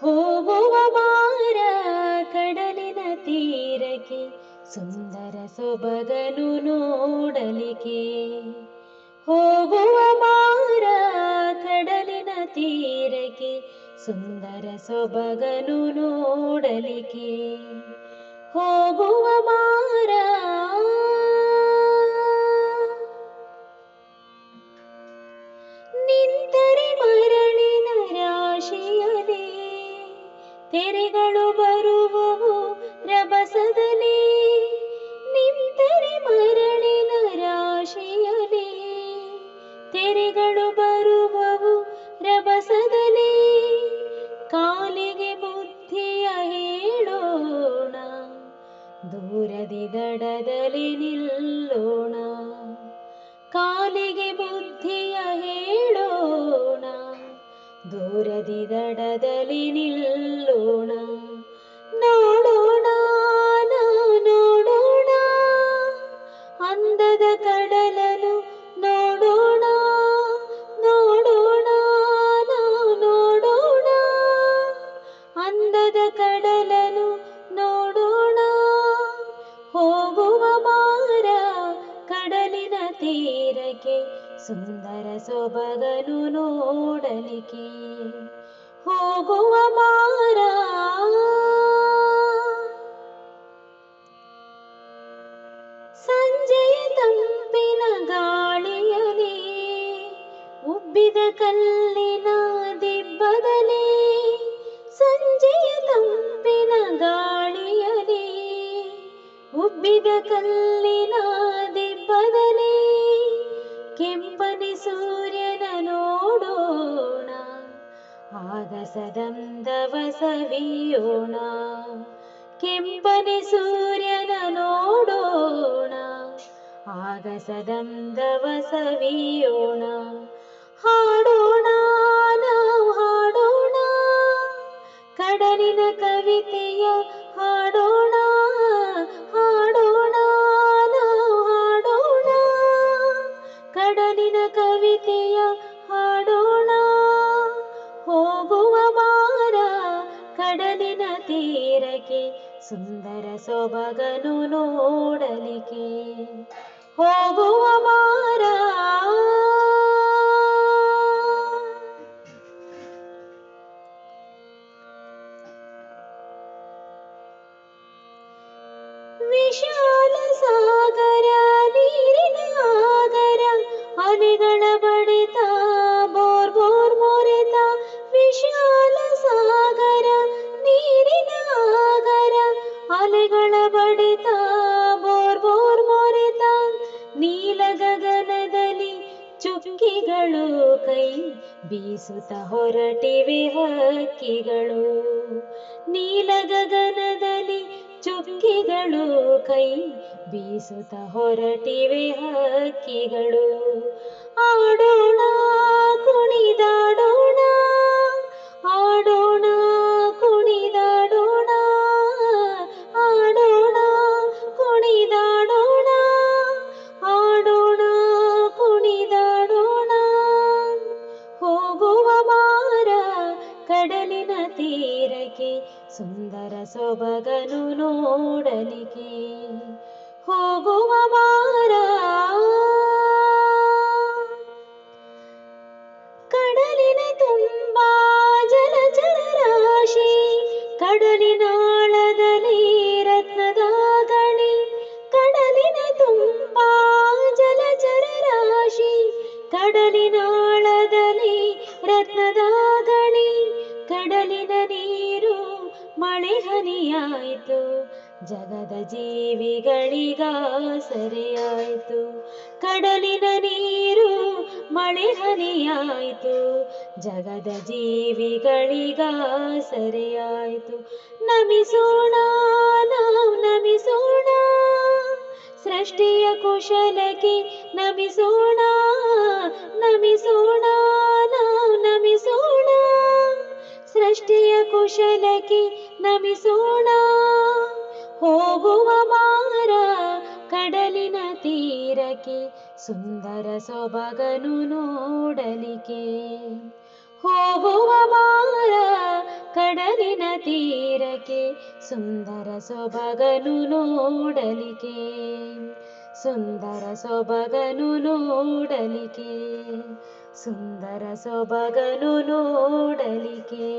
ಹೋಗುವ ಮಾರ ಕಡಲಿನ ತೀರಕ್ಕೆ, ಸುಂದರ ಸೊಬಗನು ನೋಡಲಿಕ್ಕೆ. ಹೋಗುವ ಮಾರ ಕಡಲಿನ ತೀರಕ್ಕೆ, ಸುಂದರ ಸೊಬಗನು ನೋಡಲಿಕ್ಕೆ. ಹೋಗುವ ಮಾರ ಕಾಲಿಗೆ ಬುದ್ಧಿಯ ಹೇಳೋಣ ದೂರದಿ ದಡದಲ್ಲಿ ನಿಲ್ಲೋಣ. ಕಾಲಿಗೆ ಬುದ್ಧಿಯ ಅಂದದ ಕಡಲನು ನೋಡೋಣ. ಹೋಗುವ ಮಾರ ಕಡಲಿನ ತೀರಕ್ಕೆ, ಸುಂದರ ಸೊಬಗನು ನೋಡಲಿಕ್ಕೆ. ಹೋಗುವ ಮಾರ ಸಂಜೆಯ ತಂಪಿನ ಗಾಳಿಯಲಿ, ಉಬ್ಬಿದ ಕಲ್ಲಿನ ಆಗಸದಂದವ ಸವಿಯೋಣ ಕೆಂಪನೆ ಸೂರ್ಯನ ನೋಡೋಣ ಆಗಸದಂದವ ಸವಿಯೋಣ ಹಾಡೋಣ ನಾವು ಹಾಡೋಣ ಕಡಲಿನ ಸುಂದರ ಸೊಬಗನು ನೋಡಲಿಕ್ಕೆ ಹೋಗುವ ಮಾರ ವಿಶಾಲ ಸಾಗರ ಗಗನದಲ್ಲಿ ಚುಕ್ಕಿಗಳು ಕೈ ಬೀಸುತ್ತ ಹೊರಟಿವೆ ಹಕ್ಕಿಗಳು. ನೀಲ ಗಗನದಲ್ಲಿ ಚುಕ್ಕಿಗಳು ಕೈ ಬೀಸುತ್ತ ಹೊರಟಿವೆ ಹಕ್ಕಿಗಳು. ಆಡೋಣ, ಕುಣಿದಾಡೋಣ ಸುಂದರ ಸೊಬಗನು ನೋಡಲಿಕ್ಕೆ ಹೋಗುವ ಮಾರ. ಕಡಲಿನ ತುಂಬ ಜಲಚರ ರಾಶಿ ಕಡಲಿನಾಳದಲ್ಲಿ ರತ್ನದ ಗಣಿ, ಕಡಲಿನ ತುಂಬಾ ಜಲಚರ ರಾಶಿ ಕಡಲಿನಾಳದಲ್ಲಿ ರತ್ನದ ಗಣಿ, ಕಡಲಿನ ನೀರು ಮಳೆ ಹನಿಯಾಯಿತು. ಜಗದ ಜೀವಿಗಳಿಗ ಸರಿಯಾಯಿತು. ಕಡಲಿನ ನೀರು ಮಳೆ ಹನಿಯಾಯಿತು. ಜಗದ ಜೀವಿಗಳಿಗ ಸರಿಯಾಯಿತು. ನಮಿಸೋಣ, ನಾವು ನಮಿಸೋಣ. ಸೃಷ್ಟಿಯ ಕುಶಲಕ್ಕೆ ನಮಿಸೋಣ. ತೀರಕ್ಕೆ ಸುಂದರ ಸೊಬಗನು ನೋಡಲಿಕ್ಕೆ ಹೋಗುವ ಮಾರ ಕಡ ಕಡಲಿನ ತೀರಕ್ಕೆ ಸುಂದರ ಸೊಬಗನು ನೋಡಲಿಕೆ ಸುಂದರ ಸೊಬಗನು ನೋಡಲಿಕೆ ಸುಂದರ ಸೊಬಗನು ನೋಡಲಿಕೆ